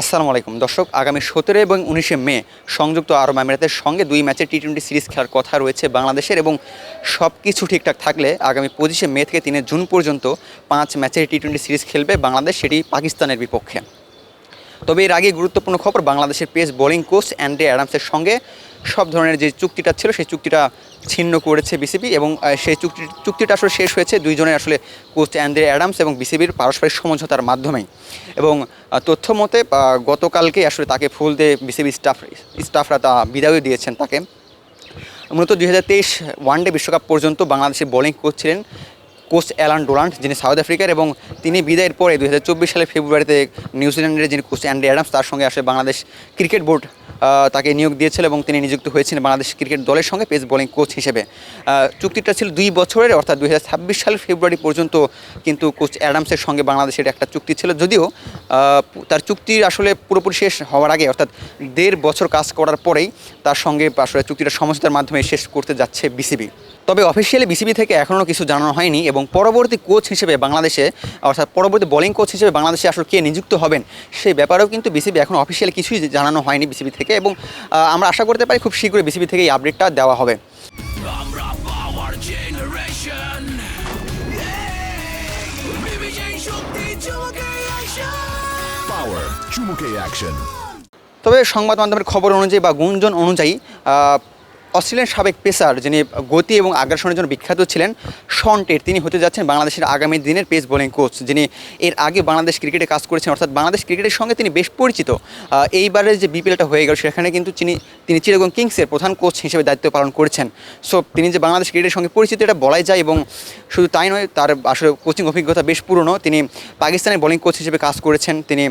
আসসালামু আলাইকুম। দর্শক, আগামী সতেরো এবং উনিশে মে সংযুক্ত আরব আমিরাতের সঙ্গে দুই ম্যাচের টি টোয়েন্টি সিরিজ খেলার কথা রয়েছে বাংলাদেশের এবং সব কিছু ঠিকঠাক থাকলে আগামী পঁচিশে মে থেকে তিনে জুন পর্যন্ত পাঁচ ম্যাচের টি টোয়েন্টি সিরিজ খেলবে বাংলাদেশ, সেটি পাকিস্তানের বিপক্ষে। তবে এর আগে গুরুত্বপূর্ণ খবর, বাংলাদেশের পেস বোলিং কোচ অ্যান্ড্রে অ্যাডামসের সঙ্গে সব ধরনের যে চুক্তিটা ছিল, সেই চুক্তিটা ছিন্ন করেছে বিসিবি এবং সেই চুক্তি, চুক্তিটা আসলে শেষ হয়েছে দুইজনের আসলে কোচ অ্যান্ড্রে অ্যাডামস এবং বিসিবির পারস্পরিক সমঝোতার মাধ্যমেই। এবং তথ্য মতে গতকালকে আসলে তাকে ফুল দিয়ে বিসিবি স্টাফ, স্টাফরা তা বিদায়ও দিয়েছেন তাকে। মূলত দুই হাজার তেইশ ওয়ানডে বিশ্বকাপ পর্যন্ত বাংলাদেশের বোলিং কোচ ছিলেন কোচ অ্যালান ডোনাল্ড যিনি সাউথ আফ্রিকার এবং তিনি বিদায়ের পরে দু সালের ফেব্রুয়ারিতে নিউজিল্যান্ডের যিনি কোচ অ্যান্ডি অ্যাডামস, তার সঙ্গে আসে বাংলাদেশ ক্রিকেট বোর্ড। তাকে নিয়োগ দিয়েছিল এবং তিনি নিযুক্ত হয়েছিলেন বাংলাদেশ ক্রিকেট দলের সঙ্গে পেস বোলিং কোচ হিসেবে। চুক্তিটা ছিল দুই বছরের, অর্থাৎ দুই হাজার ছাব্বিশ সালের ফেব্রুয়ারি পর্যন্ত কিন্তু কোচ অ্যাডামসের সঙ্গে বাংলাদেশের একটা চুক্তি ছিল। যদিও তার চুক্তির আসলে পুরোপুরি শেষ হওয়ার আগে, অর্থাৎ দেড় বছর কাজ করার পরেই তার সঙ্গে আসলে চুক্তিটা সমঝোতার মাধ্যমে শেষ করতে যাচ্ছে বিসিবি। তবে অফিসিয়ালি বিসিবি থেকে এখনও কিছু জানানো হয়নি এবং পরবর্তী কোচ হিসেবে বাংলাদেশে, অর্থাৎ পরবর্তী বোলিং কোচ হিসেবে বাংলাদেশে আসলে কে নিযুক্ত হবেন, সেই ব্যাপারেও কিন্তু বিসিবি এখন অফিসিয়ালি কিছুই জানানো হয়নি বিসিবি থেকে। এবং আমরা আশা করতে পারি খুব শীঘ্রই বিসিবি থেকে এই আপডেটটা দেওয়া হবে। পাওয়ার চমকে অ্যাকশন তবে সংবাদ মাধ্যমের খবর অনুযায়ী বা গুঞ্জন অনুযায়ী অস্ট্রেলিয়ান সাবেক পেসার যিনি গতি এবং আগ্রাসনের জন্য বিখ্যাত ছিলেন, শন টেট। তিনি হতে যাচ্ছেন বাংলাদেশের আগামী দিনের পেস বোলিং কোচ, যিনি এর আগে বাংলাদেশ ক্রিকেটে কাজ করেছেন। অর্থাৎ বাংলাদেশ ক্রিকেটের সঙ্গে তিনি বেশ পরিচিত। এইবারের যে বিপিএলটা হয়ে গেল, সেখানে কিন্তু তিনি তিনি চিরগং কিংসের প্রধান কোচ হিসেবে দায়িত্ব পালন করেছেন। সো, তিনি যে বাংলাদেশ ক্রিকেটের সঙ্গে পরিচিত, এটা বলাই যায় এবং শুধু তাই নয়, তার আসলে কোচিং অভিজ্ঞতা বেশ পুরনো। তিনি পাকিস্তানের বোলিং কোচ হিসেবে কাজ করেছেন। তিনি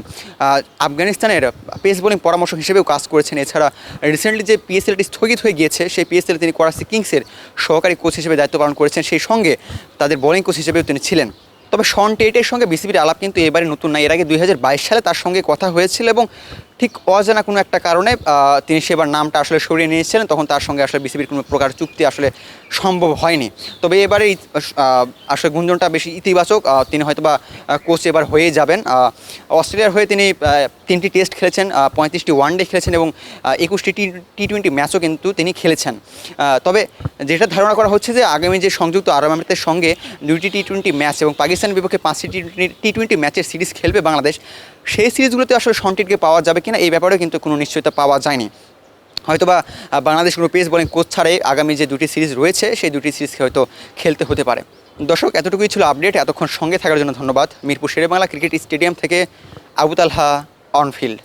আফগানিস্তানের পেস বোলিং পরামর্শক হিসেবেও কাজ করেছেন। এছাড়া রিসেন্টলি যে পিএসএলটি স্থগিত হয়ে গিয়েছে সেই পিএসএলে তিনি করাচি কিংসের সহকারী কোচ হিসেবে দায়িত্ব পালন করেছেন, সেই সঙ্গে তাদের বোলিং কোচ হিসেবেও তিনি ছিলেন। তবে শন টেটের সঙ্গে বিসিবির আলাপ কিন্তু এবারে নতুন না এর আগে দুই হাজার বাইশ সালে তার সঙ্গে কথা হয়েছিল এবং ঠিক অজানা কোনো একটা কারণে তিনি সেবার নামটা আসলে সরিয়ে নিয়েছিলেন, তখন তার সঙ্গে আসলে বিসিবির কোনো প্রকার চুক্তি আসলে সম্ভব হয়নি। তবে এবারে আসলে গুঞ্জনটা বেশি ইতিবাচক তিনি হয়তো বা কোচ এবার হয়ে যাবেন। অস্ট্রেলিয়ার হয়ে তিনি তিনটি টেস্ট খেলেছেন পঁয়ত্রিশটি ওয়ানডে খেলেছেন এবং একুশটি টি টোয়েন্টি ম্যাচও কিন্তু তিনি খেলেছেন। তবে যেটা ধারণা করা হচ্ছে যে, আগামী যে সংযুক্ত আরব আমিরাতের সঙ্গে দুইটি টি টোয়েন্টি ম্যাচ এবং পাকিস্তানের বিপক্ষে পাঁচটি টি টোয়েন্টি ম্যাচের সিরিজ খেলবে বাংলাদেশ সেই সিরিজগুলোতে আসলে সন্টিটকে পাওয়া যাবে কিনা এই ব্যাপারেও কিন্তু কোনো নিশ্চয়তা পাওয়া যায়নি। হয়তোবা বাংলাদেশ কোনো পেস বোলিং কোচ ছাড়াই আগামী যে দুটি সিরিজ রয়েছে, সেই দুটি সিরিজকে হয়তো খেলতে হতে পারে। দর্শক, এতটুকুই ছিল আপডেট। এতক্ষণ সঙ্গে থাকার জন্য ধন্যবাদ। মিরপুর শেরেবাংলা ক্রিকেট স্টেডিয়াম থেকে আবুতালহা, অনফিল্ড।